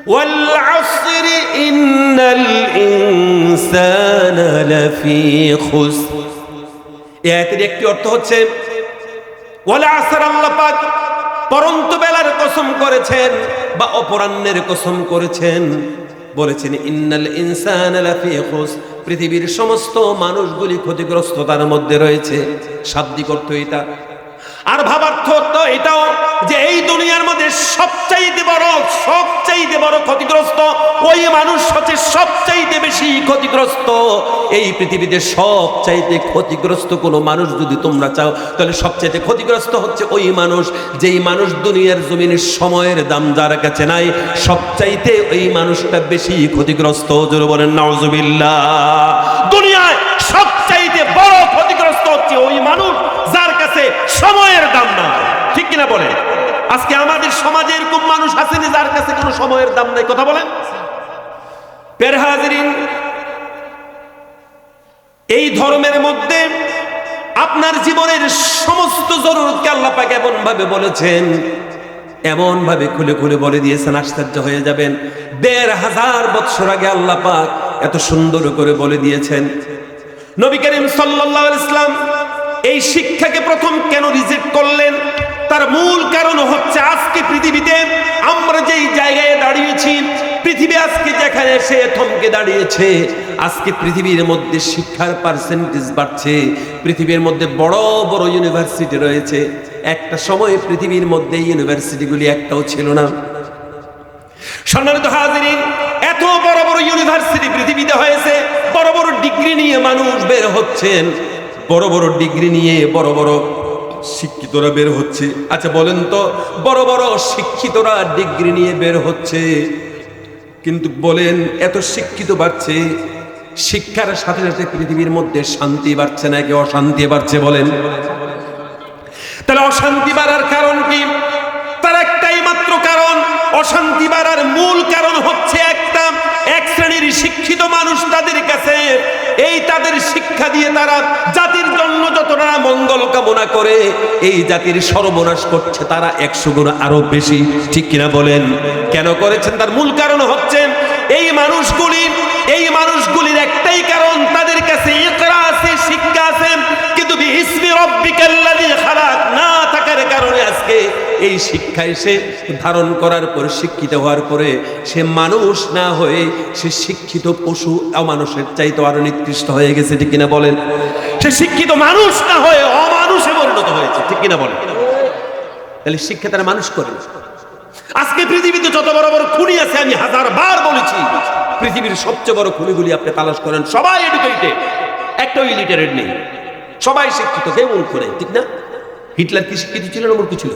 والعصر إن الإنسان لفي خسر এই আয়াতের একটি অর্থ হচ্ছে ওয়ালা আসর আল্লাহ পাক পরন্ত বেলার কসম করেছেন বা অপরাহ্নের কসম করেছেন বলেছেন ইন্নাল ইনসান লাফি খুস পৃথিবীর সমস্ত মানুষগুলি ক্ষতিগ্রস্ততার মধ্যে রয়েছে শাব্দিক অর্থ এটা আর ভাবার্থ তো এটাও যে এই দুনিয়ার মধ্যে সবচাইতে বড় সবচাইতে বড় ক্ষতিগ্রস্ত, ওই মানুষ হচ্ছে সবচাইতে বেশি ক্ষতিগ্রস্ত। এই পৃথিবীতে সবচাইতে ক্ষতিগ্রস্ত কোনো মানুষ যদি তোমরা চাও, তাহলে সবচাইতে ক্ষতিগ্রস্ত হচ্ছে ওই মানুষ, যেই মানুষ দুনিয়ার জমিনের সময়ের দাম যার কাছে নাই, সবচাইতে ওই মানুষটা বেশি ক্ষতিগ্রস্ত। জোরে বলেন, নাউজুবিল্লাহ। দুনিয়ায় সবচাইতে বড় ক্ষতিগ্রস্ত হচ্ছে ওই মানুষ যার কাছে সময়ের দাম না। ঠিক কিনা বলে? আজকে আমাদের সমাজে এরকম মানুষ আসেনি যার কাছে কোনো সময়ের দাম নাই। কথা বলেন। পেরহাজরিন এই ধর্মের মধ্যে আপনার জীবনের সমস্ত জরুরতকে আল্লাহ পাক এমন ভাবে বলেছেন এমন ভাবে খুলে খুলে বলে দিয়েছেন, আশ্চর্য হয়ে যাবেন। দেড় হাজার বৎসর আগে আল্লাহ পাক এত সুন্দর করে বলে দিয়েছেন। নবী করিম সাল্লাল্লাহু আলাইহি ইসলাম এই শিক্ষাকে প্রথম কেন রিজেক্ট করলেন? তার মূল কারণ হচ্ছে আজকে পৃথিবীতে আমরা যেই জায়গায় দাঁড়িয়েছি, পৃথিবী আজকে যেখানে সে থমকে দাঁড়িয়েছে, আজকে পৃথিবীর মধ্যে শিক্ষার পার্সেন্টেজ বাড়ছে, পৃথিবীর মধ্যে বড় বড় ইউনিভার্সিটি রয়েছে। একটা সময়ে পৃথিবীর মধ্যে ইউনিভার্সিটিগুলি একটাও ছিল না। সম্মানিত হাজিরিন, এত বড় বড় ইউনিভার্সিটি পৃথিবীতে হয়েছে, বড় বড় ডিগ্রি নিয়ে মানুষ বের হচ্ছেন। বড় বড় ডিগ্রি নিয়ে বড় বড় শিক্ষিতরা বের হচ্ছে। আচ্ছা বলেন তো, বড় বড় শিক্ষিতরা ডিগ্রি নিয়ে বের হচ্ছে, কিন্তু বলেন, এত শিক্ষিত বাড়ছে, শিক্ষার সাথে সাথে পৃথিবীর মধ্যে শান্তি বাড়ছে নাকি অশান্তি বাড়ছে বলেন? তাহলে অশান্তি বাড়ার কারণ কি? তার একটাই মাত্র কারণ, অশান্তি বাড়ার মূল কারণ হচ্ছে একটা এক শ্রেণির শিক্ষিত মানুষ তাদের কাছে এই তাদের শিক্ষা দিয়ে তারা জাতির জন্য যতটা মঙ্গল কামনা করে, এই জাতির সর্বনাশ করছে তারা একশো গুণ আরও বেশি। ঠিক কিনা বলেন? কেন করেছেন? তার মূল কারণ হচ্ছে এই মানুষগুলি, এই মানুষগুলির একটাই কারণ, তাদের কাছে ইকরা আছে শিক্ষা আছে, কিন্তু বিহিসমি রব্বিকাল্লাযী খালাক না থাকার কারণে আজকে এই শিক্ষা এসে ধারণ করার পর, শিক্ষিত হওয়ার পরে সে মানুষ না হয়ে সে শিক্ষিত পশু অমানুষের চাইতে আরও নিকৃষ্ট হয়ে গেছে, ঠিক কিনা বলেন? সে শিক্ষিত মানুষ না হয়ে অমানুষে পরিণত হয়েছে, ঠিক কিনা বলেন? তাহলে শিক্ষা তারা মানুষ করে আজকে পৃথিবীতে যত বড় বড় খুনি আছে, আমি হাজার বার বলেছি, পৃথিবীর সবচেয়ে বড় খুনিগুলি আপনি তালাশ করেন, সবাই এডুকেটেড একটাও ইলিটারেট নেই। সবাই শিক্ষিত, কেউ করে ঠিক না? হিটলার কি শিক্ষিত ছিল না মূর্খ ছিল?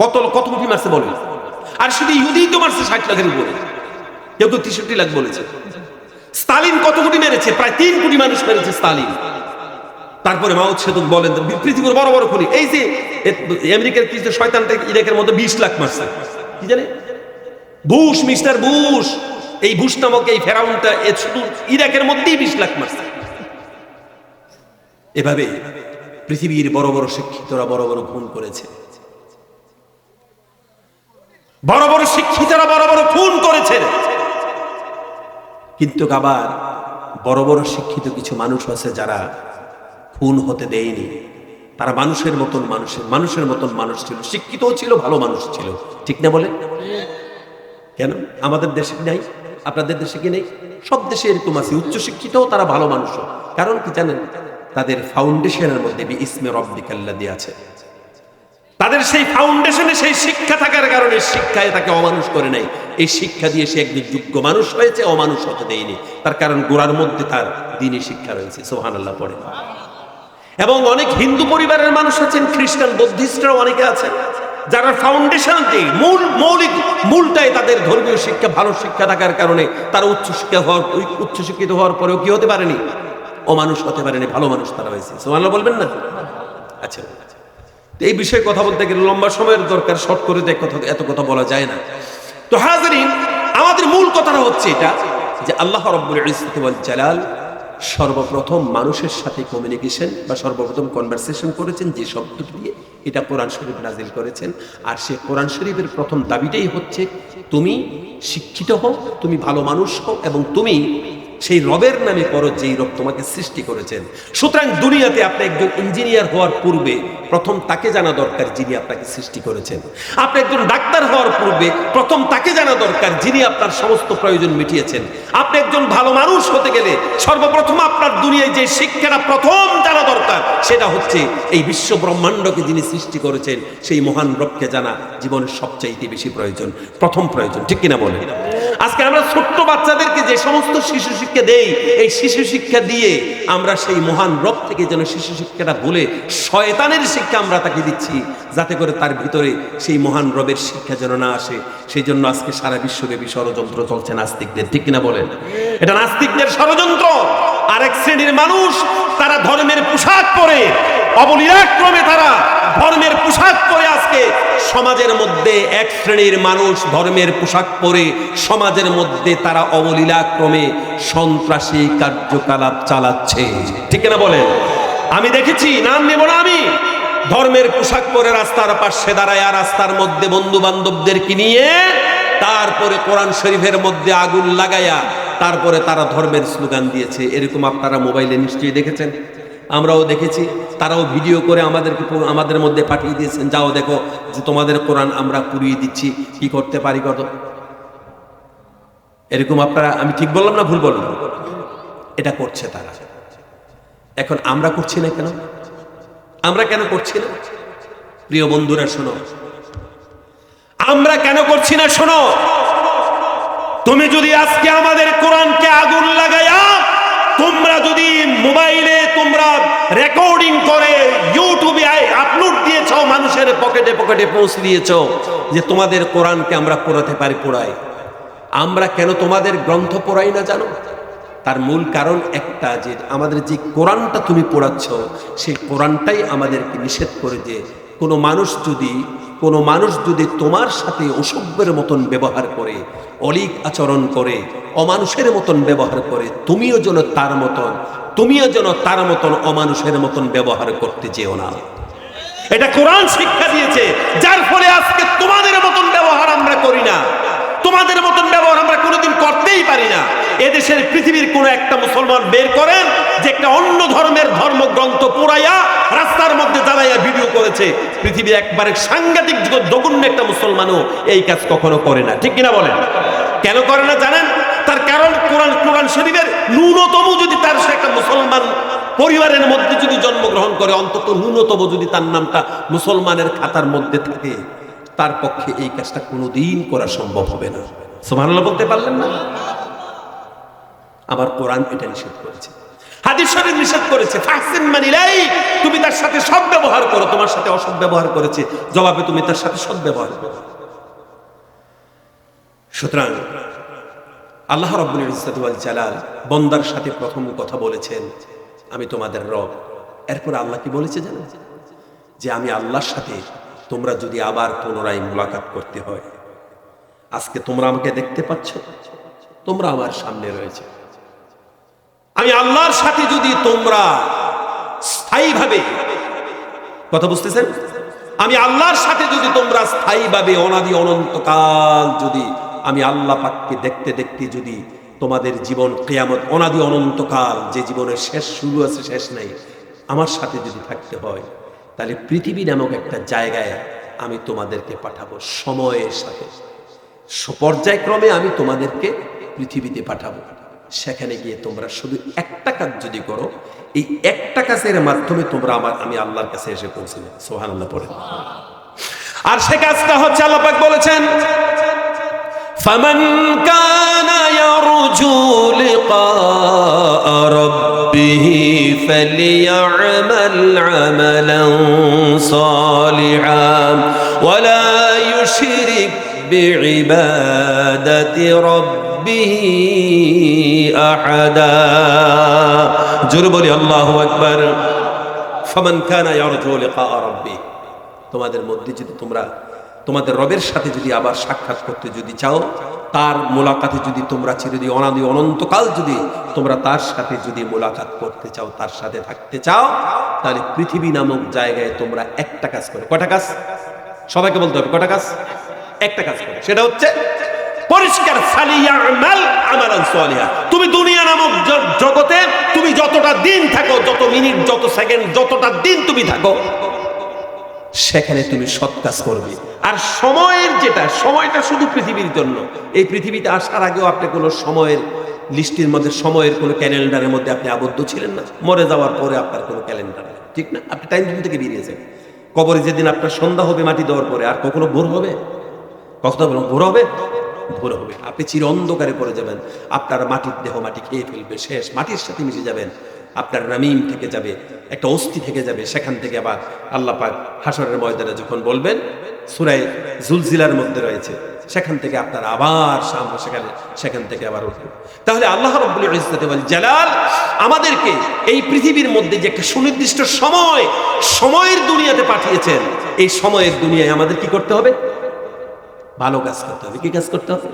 কত কত কোটি মারছে বলে আর শুধু ইহুদিই তো মারছে ষাট লাখের উপরে। কেউ কেউ তেষট্টি লাখ বলেছে। স্তালিন কত কোটি মেরেছে? প্রায় তিন কোটি মানুষ মেরেছে স্তালিন। তারপরে মাও সেতুক বলেন, পৃথিবীর বড় বড় খুনি। এই যে আমেরিকার কিছু শয়তানটা ইরাকের মধ্যে বিশ লাখ মারছে। কি জানে? Bush, mister Bush. এই বুশ নামক এই ফেরাউনটা এ শুধু ইরাকের মধ্যেই বিশ লাখ মারছে। এভাবে পৃথিবীর বড় বড় শিক্ষিতরা বড় বড় খুন করেছে। বড় বড় শিক্ষিতরা বড় বড় খুন করেছে। কিন্তু আবার বড় বড় শিক্ষিত কিছু মানুষ আছে যারা খুন হতে দেয়নি। তারা মানুষের মতন মানুষের মানুষের মতন মানুষ ছিল, শিক্ষিতও ছিল, ভালো মানুষ ছিল। ঠিক না বলে? কেন? আমাদের দেশে নাই? আপনাদের দেশে কি নেই? সব দেশে এরকম আছে উচ্চ শিক্ষিত তারা ভালো মানুষ কারণ কি জানেন? তাদের ফাউন্ডেশনের মধ্যে ইসমে রব্বিকাল্লা দিয়ে আছে। তাদের সেই ফাউন্ডেশনে সেই শিক্ষা থাকার কারণে শিক্ষায় তাকে অমানুষ করে নাই এই শিক্ষা দিয়ে সে একজন যোগ্য মানুষ হয়েছে, অমানুষ হতে দেয়নি। তার কারণ গোড়ার মধ্যে তার দিনই শিক্ষা রয়েছে সোহান আল্লাহ পড়ে। এবং অনেক হিন্দু পরিবারের মানুষ আছেন, খ্রিস্টান, বৌদ্ধিস্টরাও অনেকে আছেন, যারা ফাউন্ডেশন যে মূল, মৌলিক, মূলটাই তাদের ধর্মীয় শিক্ষা, ভালো শিক্ষা থাকার কারণে তারা উচ্চ শিক্ষা হওয়ার, উচ্চ শিক্ষিত হওয়ার পরেও কি হতে পারেনি? অমানুষ হতে পারেনি, ভালো মানুষ তারা হয়েছে। সোহান বলবেন না? আচ্ছা। তো এই বিষয়ে কথা বলতে গেলে লম্বা সময়ের দরকার, শর্ট করে তো কথা, এত কথা বলা যায় না। তো হাজারিন, আমাদের মূল কথাটা হচ্ছে এটা যে আল্লাহ রব্বুল ওয়াল জালাল সর্বপ্রথম মানুষের সাথে কমিউনিকেশন বা সর্বপ্রথম কনভারসেশন করেছেন যে শব্দটি দিয়ে এটা কোরআন শরীফ নাজিল করেছেন। আর সে কোরআন শরীফের প্রথম দাবিটাই হচ্ছে, তুমি শিক্ষিত হও, তুমি ভালো মানুষ হও এবং তুমি সেই রবের নামে করো যেই রব তোমাকে সৃষ্টি করেছেন। সুতরাং দুনিয়াতে আপনি একজন ইঞ্জিনিয়ার হওয়ার পূর্বে প্রথম তাকে জানা দরকার যিনি আপনাকে সৃষ্টি করেছেন। আপনি একজন ডাক্তার হওয়ার পূর্বে প্রথম তাকে জানা দরকার যিনি আপনার সমস্ত প্রয়োজন মিটিয়েছেন। আপনি একজন ভালো মানুষ হতে গেলে সর্বপ্রথম আপনার দুনিয়ায় যে শিক্ষাটা প্রথম জানা দরকার, সেটা হচ্ছে এই বিশ্ব ব্রহ্মাণ্ডকে যিনি সৃষ্টি করেছেন, সেই মহান রবকে জানা জীবনের সবচাইতে বেশি প্রয়োজন। প্রথম প্রয়োজন, ঠিক কিনা বলে আজকে আমরা ছোট্ট বাচ্চাদেরকে যে সমস্ত শিশু শিক্ষা দেই, এই শিশু শিক্ষা দিয়ে আমরা সেই মহান রব থেকে যেন শিশু শিক্ষাটা ভুলে শয়তানের শিক্ষা আমরা তাকে দিচ্ছি, যাতে করে তার ভিতরে সেই মহান রবের শিক্ষা যেন না আসে। সেই জন্য আজকে সারা বিশ্বব্যাপী ষড়যন্ত্র চলছে নাস্তিকদের, ঠিক কিনা বলেন? এটা নাস্তিকদের ষড়যন্ত্র। আরেক শ্রেণির মানুষ, তারা ধর্মের পোশাক পরে, অবলীলাক্রমে তারা ধর্মের পোশাক পরে আজকে সমাজের মধ্যে এক শ্রেণির মানুষ ধর্মের পোশাক পরে সমাজের মধ্যে তারা অবলীলাক্রমে সন্ত্রাসী কার্যকলাপ চালাচ্ছে। ঠিক না বলেন? আমি দেখেছি, নাম নেব না আমি। ধর্মের পোশাক পরে রাস্তার পাশে দাঁড়ায় আর রাস্তার মধ্যে বন্ধু বান্ধবদেরকে নিয়ে, তারপরে কোরআন শরীফের মধ্যে আগুন লাগাইয়া তারপরে তারা ধর্মের স্লোগান দিয়েছে। এরকম আপনারা মোবাইলে নিশ্চয়ই দেখেছেন। আমরাও দেখেছি, তারাও ভিডিও করে আমাদেরকে আমাদের মধ্যে পাঠিয়ে দিয়েছেন, যাও দেখো যে তোমাদের কোরআন আমরা পুড়িয়ে দিচ্ছি, কি করতে পারি কত? এরকম আপনারা, আমি ঠিক বললাম না ভুল বললাম? এটা করছে তারা। এখন আমরা করছি না কেন? আমরা কেন করছি না? প্রিয় বন্ধুরা, শোনো। আমরা কেন করছি না, শোনো? তুমি যদি আজকে আমাদের কোরআনকে আগুন লাগাইয়া তোমরা যদি মোবাইলে তোমরা রেকর্ডিং করে ইউটিউবে আপলোড দিয়েছ, মানুষের পকেটে পকেটে পৌঁছে দিয়েছ যে তোমাদের কোরআনকে আমরা পড়াতে পারি পড়াই। আমরা কেন তোমাদের গ্রন্থ পড়াই না জানো? তার মূল কারণ একটা যে আমাদের যে কোরআনটা তুমি পড়াচ্ছ, সেই কোরআনটাই আমাদেরকে নিষেধ করে যে কোনো মানুষ যদি, কোনো মানুষ যদি তোমার সাথে অসভ্যের মতন ব্যবহার করে অলিক আচরণ করে, অমানুষের মতন ব্যবহার করে, তুমিও যেন তার মতন, তুমিও যেন তার মতন অমানুষের মতন ব্যবহার করতে যেও না। এটা কোরআন শিক্ষা দিয়েছে, যার ফলে আজকে তোমাদের মতন ব্যবহার আমরা করি না। তোমাদের মতন ব্যবহার আমরা কোনোদিন করতেই পারি না। এদেশের পৃথিবীর কোন একটা মুসলমান বের করেন, যে একটা অন্য ধর্মের ধর্মগ্রন্থ পুরাইয়া রাস্তার মধ্যে দাঁড়াইয়া ভিডিও করেছে। পৃথিবীর একবারে সাংঘাতিক জঘন্য একটা মুসলমানও এই কাজ কখনো করে না। ঠিক কিনা বলেন? কেন করে না জানেন? তার কারণ কোরআন কোরআন শরীফের ন্যূনতম যদি তার সে একটা মুসলমান পরিবারের মধ্যে যদি জন্মগ্রহণ করে, অন্তত ন্যূনতম যদি তার নামটা মুসলমানের খাতার মধ্যে থাকে, তার পক্ষে এই কাজটা কোনোদিন করা সম্ভব হবে না। সুবহানাল্লাহ বলতে পারলেন না? আমার কোরআন এটা নিষেধ করেছে। হাদিস শরীফ নিষেধ করেছে। মানিলাই তুমি তার সাথে সৎ ব্যবহার করো, তোমার সাথে অসৎ ব্যবহার করেছে। জবাবে তুমি তার সাথে সৎ ব্যবহার করো। সুতরাং আল্লাহ রব্বুল ওয়াল জালাল বন্দার সাথে প্রথম কথা বলেছেন, আমি তোমাদের রব। এরপর আল্লাহ কি বলেছে জানেন? যে আমি আল্লাহর সাথে তোমরা যদি আবার পুনরায় মোলাকাত করতে হয়, আজকে তোমরা আমাকে দেখতে পাচ্ছ, তোমরা আমার সামনে রয়েছে। আমি আল্লাহর সাথে যদি তোমরা স্থায়ীভাবে, কথা বুঝতেছেন? আমি আল্লাহর সাথে যদি তোমরা স্থায়ীভাবে অনাদি অনন্তকাল যদি আমি আল্লাহ পাককে দেখতে দেখতে যদি তোমাদের জীবন কেয়ামত অনাদি অনন্তকাল যে জীবনের শেষ শুরু আছে, শেষ নাই, আমার সাথে যদি থাকতে হয়, তাহলে পৃথিবী নামক একটা জায়গায় আমি তোমাদেরকে পাঠাবো সময়ের সাথে। পর্যায়ক্রমে আমি তোমাদেরকে পৃথিবীতে পাঠাবো। সেখানে গিয়ে তোমরা শুধু একটা কাজ যদি করো এই একটা কাজের মাধ্যমে তোমরা আমার আমি আল্লাহর কাছে এসে পৌঁছবে সোহান আল্লাহ পড়ে আর সে কাজটা হচ্ছে আল্লাহ পাক বলেছেন فمن كان يرجو لقاء ربه فليعمل عملا صالحا ولا يشرك بعبادة ربه أحدا جربوا الله أكبر فمن كان يرجو لقاء ربه তোমাদের মধ্যে যদি তোমরা তোমাদের রবের সাথে যদি আবার সাক্ষাৎ করতে যদি চাও তার মোলাকাতে যদি তোমরা চিরদি অনাদি অনন্তকাল যদি তোমরা তার সাথে যদি মোলাকাত করতে চাও তার সাথে থাকতে চাও তাহলে পৃথিবী নামক জায়গায় তোমরা একটা কাজ করো কটা কাজ সবাইকে বলতে হবে কটা কাজ একটা কাজ করো সেটা হচ্ছে পরিষ্কার তুমি দুনিয়া নামক জগতে তুমি যতটা দিন থাকো, যত মিনিট, যত সেকেন্ড, যতটা দিন তুমি থাকো, সেখানে তুমি সৎ কাজ করবে। আর সময়ের যেটা, সময়টা শুধু পৃথিবীর জন্য। এই পৃথিবীতে আসার আগেও আপনি কোনো সময়ের লিস্টের মধ্যে, সময়ের কোনো ক্যালেন্ডারের মধ্যে আপনি আবদ্ধ ছিলেন না। মরে যাওয়ার পরে আপনার কোনো ক্যালেন্ডার ঠিক না? আপনি টাইম জোন থেকে বেরিয়েছেন কবরে যেদিন আপনার সন্ধ্যা হবে, মাটি দেওয়ার পরে আর কখনো ভোর হবে? কখনো ভোর হবে? ভোর হবে। আপনি চির অন্ধকারে পড়ে যাবেন। আপনার মাটির দেহ মাটি খেয়ে ফেলবে। শেষ। মাটির সাথে মিশে যাবেন। আপনার নামিম থেকে যাবে। একটা অস্থি থেকে যাবে। সেখান থেকে আবার আল্লাহ পাক হাসরের ময়দানে যখন বলবেন সুরাই জুলজিলার মধ্যে রয়েছে। সেখান থেকে আপনার আবার সামনে সেখানে, সেখান থেকে আবার উঠবে। তাহলে আল্লাহ রব্বুল ওয়াল জালাল আমাদেরকে এই পৃথিবীর মধ্যে যে একটা সুনির্দিষ্ট সময়, সময়ের দুনিয়াতে পাঠিয়েছেন, এই সময়ের দুনিয়ায় আমাদের কি করতে হবে? ভালো কাজ করতে হবে। কি কাজ করতে হবে?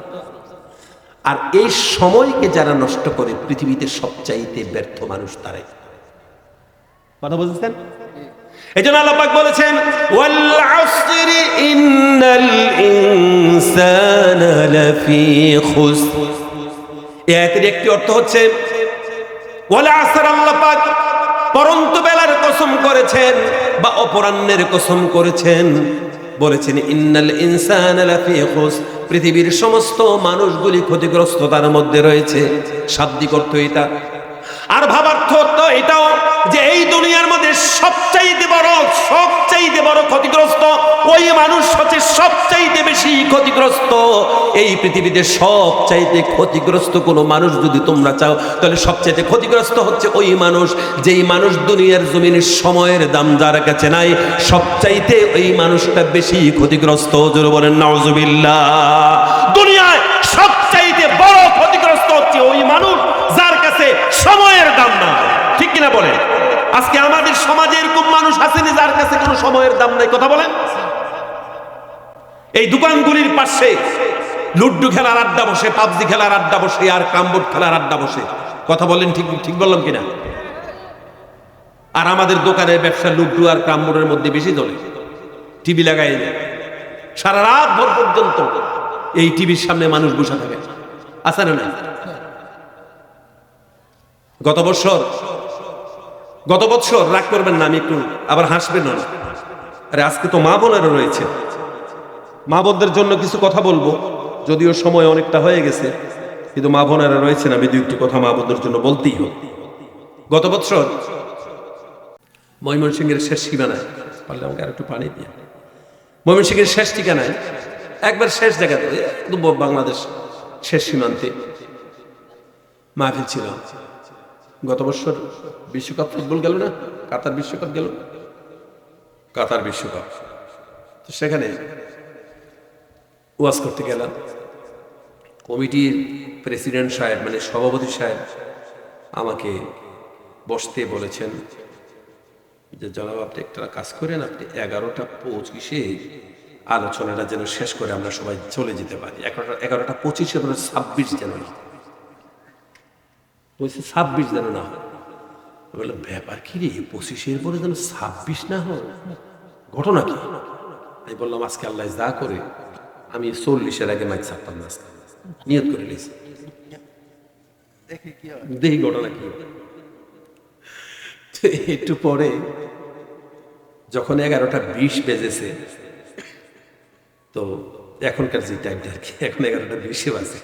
আর এই সময়কে যারা নষ্ট করে, পৃথিবীতে সবচাইতে ব্যর্থ মানুষ তারাই। কথা বুঝেছেন? এই জন্য আল্লাপাক বলেছেন একটি অর্থ হচ্ছে পরন্ত বেলার কসম করেছেন বা অপরাহ্নের কসম করেছেন। বলেছেন, ইন্নাল ইনসান পৃথিবীর সমস্ত মানুষগুলি ক্ষতিগ্রস্ত তার মধ্যে রয়েছে। শাব্দিক অর্থ এটা। আর ভাবার্থ এটাও সবচাইতে বড় সবচাইতে বড় ক্ষতিগ্রস্ত, ওই মানুষ হচ্ছে সবচাইতে বেশি ক্ষতিগ্রস্ত। এই পৃথিবীতে সবচাইতে ক্ষতিগ্রস্ত কোনো মানুষ যদি তোমরা চাও, তাহলে সবচাইতে ক্ষতিগ্রস্ত হচ্ছে ওই মানুষ, যেই মানুষ দুনিয়ার জমিনের সময়ের দাম যার কাছে নাই, সবচাইতে ওই মানুষটা বেশি ক্ষতিগ্রস্ত। জোরে বলেন, নাউজুবিল্লাহ। দুনিয়ায় সবচাইতে বড় ক্ষতিগ্রস্ত হচ্ছে ওই মানুষ যার কাছে সময়ের দাম না ঠিক কিনা বলে আজকে আমাদের সমাজে এরকম মানুষ আসেনি যার কাছে কোনো সময়ের দাম নাই। কথা বলেন? এই দোকানগুলির পাশে লুড্ডু খেলার আড্ডা বসে, পাবজি খেলার আড্ডা বসে, আর কামবোর্ড খেলার আড্ডা বসে। কথা বলেন ঠিক ঠিক বললাম কিনা? আর আমাদের দোকানের ব্যবসা লুড্ডু আর কামবোর্ডের মধ্যে বেশি চলে। টিভি লাগাই সারা রাত ভোর পর্যন্ত এই টিভির সামনে মানুষ বসে থাকে। আছে না গত বছর গত বছর রাগ করবেন না, আমি একটু আবার হাসবেন না। আরে আজকে তো মা বোনেরও রয়েছে। মা বোনদের জন্য কিছু কথা বলব, যদিও সময় অনেকটা হয়ে গেছে, কিন্তু মা বোনেরা রয়েছেন, আমি দু একটি কথা মা বোনদের জন্য বলতেই হোক গত বছর ময়মনসিংহের শেষ সীমানায়, পারলে আমাকে আর একটু পানি দিয়ে। ময়মনসিংহের শেষ ঠিকানায়, একবার শেষ জায়গাতে বাংলাদেশ শেষ সীমান্তে মাহফিল ছিল। গত বছর বিশ্বকাপ ফুটবল গেল না? কাতার বিশ্বকাপ গেল কাতার বিশ্বকাপ। তো সেখানে ওয়াজ করতে গেলাম। কমিটির প্রেসিডেন্ট সাহেব মানে সভাপতি সাহেব আমাকে বসতে বলেছেন যে, জনাব, আপনি একটা কাজ করেন, আপনি এগারোটা পঁচিশে আলোচনাটা যেন শেষ করে আমরা সবাই চলে যেতে পারি। এগারোটা এগারোটা পঁচিশে মানে ছাব্বিশ না বলছে, ছাব্বিশ যেন না হয়। বললাম, ব্যাপার কি রে? পঁচিশের পরে যেন ছাব্বিশ না হয়? ঘটনা কি? আমি বললাম, আজকে আল্লাহ যা করে, আমি চল্লিশের আগে মাইক ছাপতাম না আজকে। নিয়ত করে নিয়েছি। দেখি ঘটনা কি একটু পরে, যখন এগারোটা বিশ বেজেছে, তো এখনকার যে টাইমটা আর কি, এখন এগারোটা বিশে বাজে।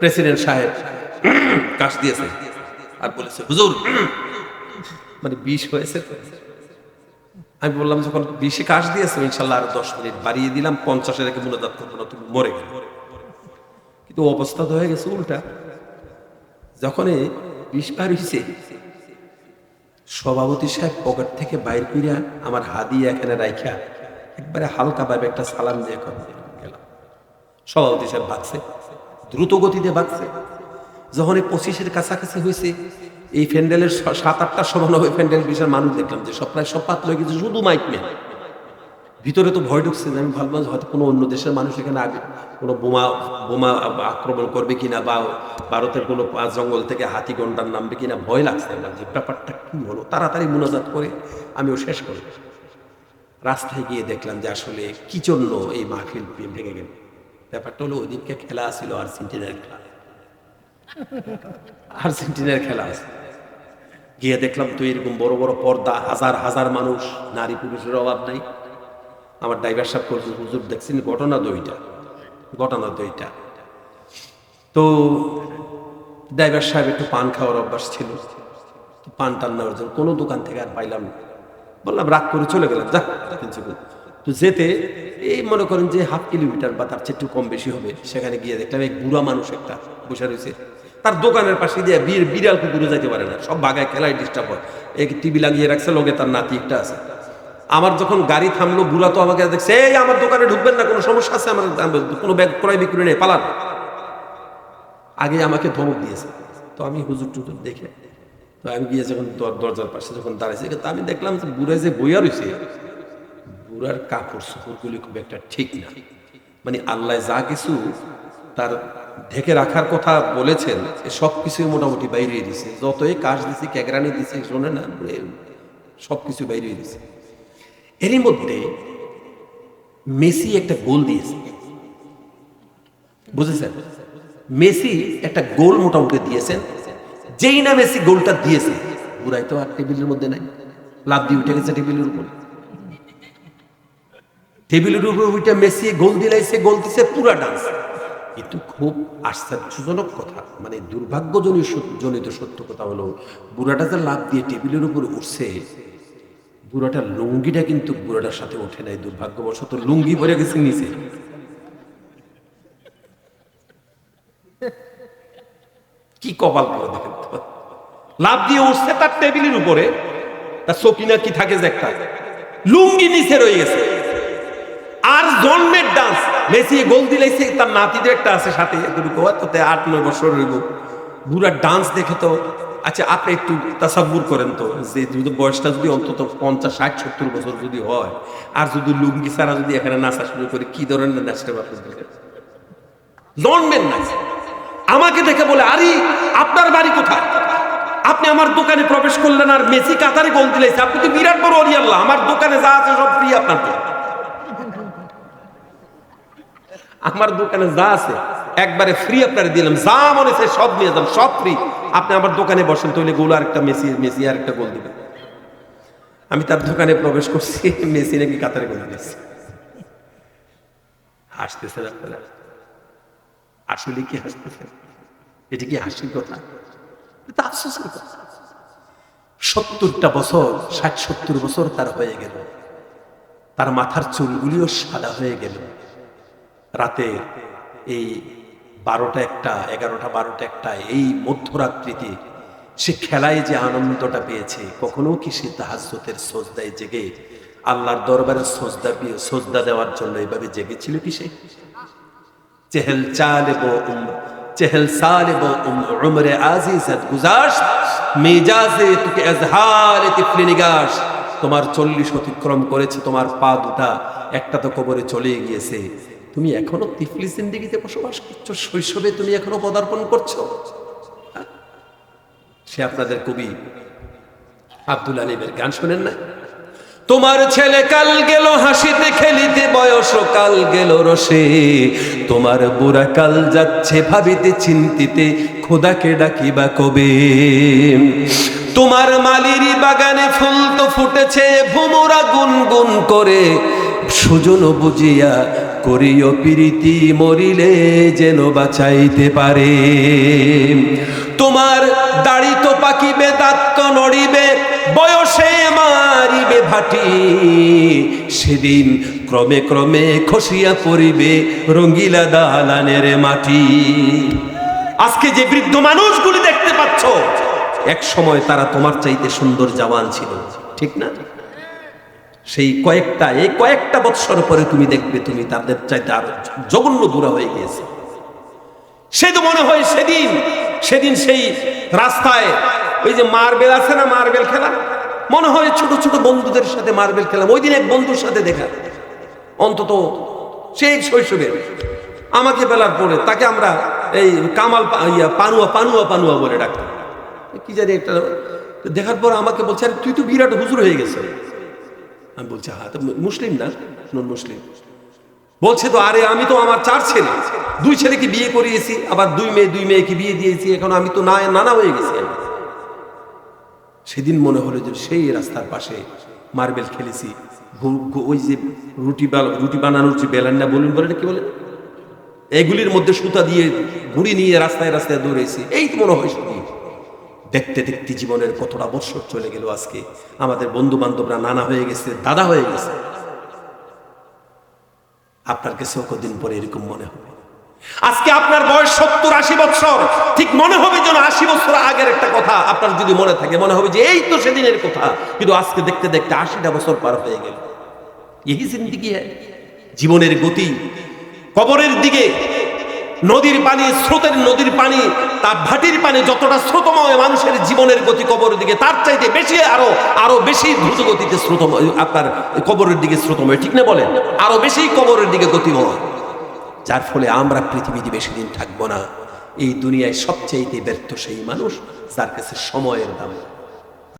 প্রেসিডেন্ট সাহেব কাশ দিয়েছে। আর বলেছে, হুজুর মানে বিষ হয়েছে আমি বললাম, যখন বিশে কাশ দিয়েছে, ইনশাল্লাহ আর দশ মিনিট বাড়িয়ে দিলাম পঞ্চাশের রেখে মনোজাত করব, না তুমি মরে গেল। কিন্তু অবস্থা তো হয়ে গেছে উল্টা। যখনই বিষ পার হয়েছে সভাপতি সাহেব পকেট থেকে বাইর করিয়া আমার হাদিয়া এখানে রাইখা, একবারে হালকা ভাবে একটা সালাম দিয়ে গেলাম। সভাপতি সাহেব বাঁচছে দ্রুত গতিতে বাঁচছে যখন এই পঁচিশের কাছাকাছি হয়েছে, এই প্যান্ডেলের স- সাত আটটা সমান হবে প্যান্ডেল বিশাল মানুষ দেখলাম যে সব প্রায় সব পাতল হয়ে গেছে, শুধু মাইক মেয়ে ভিতরে তো ভয় ঢুকছে, আমি ভাবলাম হয়তো কোনো অন্য দেশের মানুষ এখানে আগে কোনো বোমা বোমা আক্রমণ করবে কিনা বা ভারতের কোনো জঙ্গল থেকে হাতি গন্ডার নামবে কিনা ভয় লাগছে আমার যে ব্যাপারটা কী হলো। তাড়াতাড়ি মোনাজাত করে আমিও শেষ করি রাস্তায় গিয়ে দেখলাম যে আসলে কি জন্য এই মাহফিল ভেঙে গেল। ব্যাপারটা হলো ওই দিনকে খেলা ছিল আর্জেন্টিনার খেলা। আর্জেন্টিনার খেলা আছে। গিয়ে দেখলাম তো এরকম বড় বড় পর্দা, হাজার হাজার মানুষ, নারী পুরুষের অভাব নাই। আমার ড্রাইভার সাহেব করছে হুজুর, দেখছেন ঘটনা দুইটা ঘটনা দুইটা। তো ড্রাইভার সাহেব একটু পান খাওয়ার অভ্যাস ছিল। পান টান নেওয়ার জন্য কোনো দোকান থেকে আর পাইলাম না। বললাম, রাগ করে চলে গেলাম, যা তো যেতে এই মনে করেন যে হাফ কিলোমিটার বা তার চেয়ে একটু কম বেশি হবে, সেখানে গিয়ে দেখলাম এক বুড়া মানুষ একটা বসে রয়েছে। তার দোকানের পাশে দিয়ে বীর, বিড়াল কুকুরে যাইতে পারে না, সব বাগায় খেলায় ডিস্টার্ব হয়। এক টিভি লাগিয়ে রাখছে, লগে তার নাতি একটা আছে। আমার যখন গাড়ি থামলো, বুড়া তো আমাকে দেখছে, এই, আমার দোকানে ঢুকবেন না, কোনো সমস্যা আছে? আমার কোনো ব্যাগ, ক্রয় বিক্রি নেই, পালান। আগে আমাকে ধমক দিয়েছে। তো আমি হুজুর টুজুর দেখে, তো আমি গিয়ে যখন দর- দরজার পাশে যখন দাঁড়াইছি, তো আমি দেখলাম যে বুড়া যে বইয়া রয়েছে বুড়ার কাপড় চোপড়গুলি খুব একটা ঠিক না। মানে আল্লাহ যা কিছু তার ঢেকে রাখার কথা বলেছেন সব কিছুই মোটামুটি বাইরে দিছে। যতই কাশ দিছি ক্যাগরানি দিছি, শোনে না সব কিছু বাইরে দিছে। এরই মধ্যে মেসি একটা গোল দিয়েছে। বুঝেছেন? মেসি একটা গোল মোটামুটি দিয়েছেন। যেই না মেসি গোলটা দিয়েছে, বুড়াই তো আর টেবিলের মধ্যে নাই। লাভ দিয়ে উঠে গেছে টেবিলের উপরে। টেবিলের উপরে উঠে মেসি গোল দিলাইছে গোল দিছে, পুরা ডান্স। কিন্তু খুব আশ্চর্যজনক কথা মানে দুর্ভাগ্যজনিত জনিত সত্য কথা হলো, বুড়াটা যে লাভ দিয়ে টেবিলের উপর উঠছে, বুড়াটার লুঙ্গিটা কিন্তু বুড়াটার সাথে ওঠে নাই, দুর্ভাগ্যবশত লুঙ্গি পরে গেছে নিচে। কি কপাল করে দেখেন লাভ দিয়ে উঠছে তার টেবিলের উপরে, তার সকিনা কি থাকে যে একটা? লুঙ্গি নিচে রয়ে গেছে। আর জন্মের ডান্স। মেসি গোল দিলাইছে, তার নাতিদের একটা আছে সাথে আট, নয় বছর রইব। বুড়ার ডান্স দেখে তো আচ্ছা আপনি একটু তাসাব্বুর করেন তো, যে যদি বয়সটা যদি অন্তত পঞ্চাশ, ষাট, সত্তর বছর যদি হয়, আর যদি লুঙ্গি ছাড়া যদি এখানে নাচা শুরু করে, কি ধরনের নাচটা দেখেন? জন্মের নাচ। আমাকে দেখে বলে, আরে, আপনার বাড়ি কোথায়? আপনি আমার দোকানে প্রবেশ করলেন আর মেসি কাতারে গোল দিলেছে আপনি তো বিরাট বড় অরিয়াল্লাহ আমার দোকানে যা আছে সব ফ্রি আপনার জন্য। আমার দোকানে যা আছে, একবারে ফ্রি আপনারে দিলাম। যা মনে চায় সব নিয়ে যান, সব ফ্রি আপনি আমার দোকানে বসেন, তাহলে গোল আর একটা মেসি মেসি আর একটা গোল দিবেন। আমি তার দোকানে প্রবেশ করছি, মেসি নাকি কাতারে গোল দিয়েছে। হাসতেছেন আপনারা? আসলে কি হাসতেছেন? এটা কি হাসির কথা? এটা আফসোসের কথা। সত্তরটা বছর, ষাট সত্তর বছর তার হয়ে গেল। তার মাথার চুলগুলিও সাদা হয়ে গেল। রাতের এই বারোটা একটা, এগারোটা বারোটা একটা, এই মধ্যরাত্রিতে সে খেলায় যে আনন্দটা পেয়েছে, কখনো কি সে তাহাজতের সজদায় জেগে, আল্লাহর দরবারে সজদা সজদা দেওয়ার জন্য এইভাবে জেগেছিল কি সে? চেহেল চাল বো চেহেল সাল বো উমরে আজিজত গুজাস মেজাজে তোকে এজহারে নিগাস তোমার চল্লিশ অতিক্রম করেছে, তোমার পা দুটা, একটা তো কবরে চলে গিয়েছে। তুমি এখনও তিফলি জিন্দিগিতে বসবাস করছ, শৈশবে তুমি এখনও পদার্পণ করছ? হ্যাঁ? সে আপনাদের কবি আব্দুল আলিমের গান শোনেন না? তোমার ছেলে কাল গেল হাসিতে খেলিতে, বয়স কাল গেল রসে। তোমার বুড়া কাল যাচ্ছে ভাবিতে, চিন্তিতে, খোদাকে ডাকিবা কবে? তোমার মালিরি বাগানে ফুল তো ফুটেছে, ভুমরা গুনগুন করে, সুজন বুঝিয়া করিও প্রীতি মরিলে যেন বাঁচাইতে পারে। তোমার দাড়ি তো পাকিবে, দাঁত তো নড়িবে, বয়সে মারিবে ভাটি। সেদিন ক্রমে ক্রমে খসিয়া পড়িবে রঙ্গিলা দালানের মাটি। আজকে যে বৃদ্ধ মানুষগুলি দেখতে পাচ্ছ, এক সময় তারা তোমার চাইতে সুন্দর জওয়ান ছিল, ঠিক না? সেই কয়েকটা এই কয়েকটা বৎসর পরে তুমি দেখবে তুমি তাদের চাইতে আরও জঘন্য দূরা হয়ে গিয়েছে। সে তো মনে হয় সেদিন সেদিন সেই রাস্তায় ওই যে মার্বেল আছে না মার্বেল খেলা? মনে হয় ছোট ছোট বন্ধুদের সাথে মার্বেল খেলা। ওই দিন এক বন্ধুর সাথে দেখা। অন্তত সেই শৈশবের আমাকে বেলার পরে তাকে আমরা এই কামাল ইয়া, পানুয়া পানুয়া পানুয়া বলে ডাকতাম। কি জানি একটা দেখার পর আমাকে বলছে আরে তুই তো বিরাট হুজুর হয়ে গেছে। আমি বলছি হ্যাঁ তো মুসলিম না? নন মুসলিম। বলছে তো, আরে, আমি তো আমার চার ছেলে। দুই ছেলেকে বিয়ে করিয়েছি, আবার দুই মেয়ে, দুই মেয়েকে বিয়ে দিয়েছি, এখন আমি তো না, নানা হয়ে গেছি। সেদিন মনে হলো যে সেই রাস্তার পাশে মার্বেল খেলেছি। ওই যে রুটি রুটি বানানোর যে বেলান না বলুন, বলে কি বলে? এগুলির মধ্যে সুতা দিয়ে ঘুড়ি নিয়ে রাস্তায় রাস্তায় দৌড়েছি। এই তো মনে হয় দেখতে দেখতে জীবনের কতটা বৎসর চলে গেল আজকে। আমাদের বন্ধু বান্ধবরা নানা হয়ে গেছে, দাদা হয়ে গেছে। আপনার কাছেও কদিন পরে এরকম মনে হবে। আজকে আপনার বয়স সত্তর আশি বছর ঠিক মনে হবে যেন আশি বছর আগের একটা কথা। আপনার যদি মনে থাকে, মনে হবে যে এই তো সেদিনের কথা, কিন্তু আজকে দেখতে দেখতে আশিটা বছর পার হয়ে গেল। এই জিন্দিগি, জীবনের গতি, কবরের দিকে নদীর পানি, স্রোতের নদীর পানি তার ভাটির পানি যতটা স্রোতময় মানুষের জীবনের গতি কবরের দিকে, তার চাইতে বেশি আরও আরও বেশি দ্রুত গতিতে স্রোতময়, আপনার কবরের দিকে স্রোতময়, ঠিক না বলেন? আরও বেশি কবরের দিকে গতিময়। যার ফলে আমরা পৃথিবীতে বেশি দিন থাকব না। এই দুনিয়ায় সবচাইতে ব্যর্থ সেই মানুষ, যার কাছে সময়ের দাম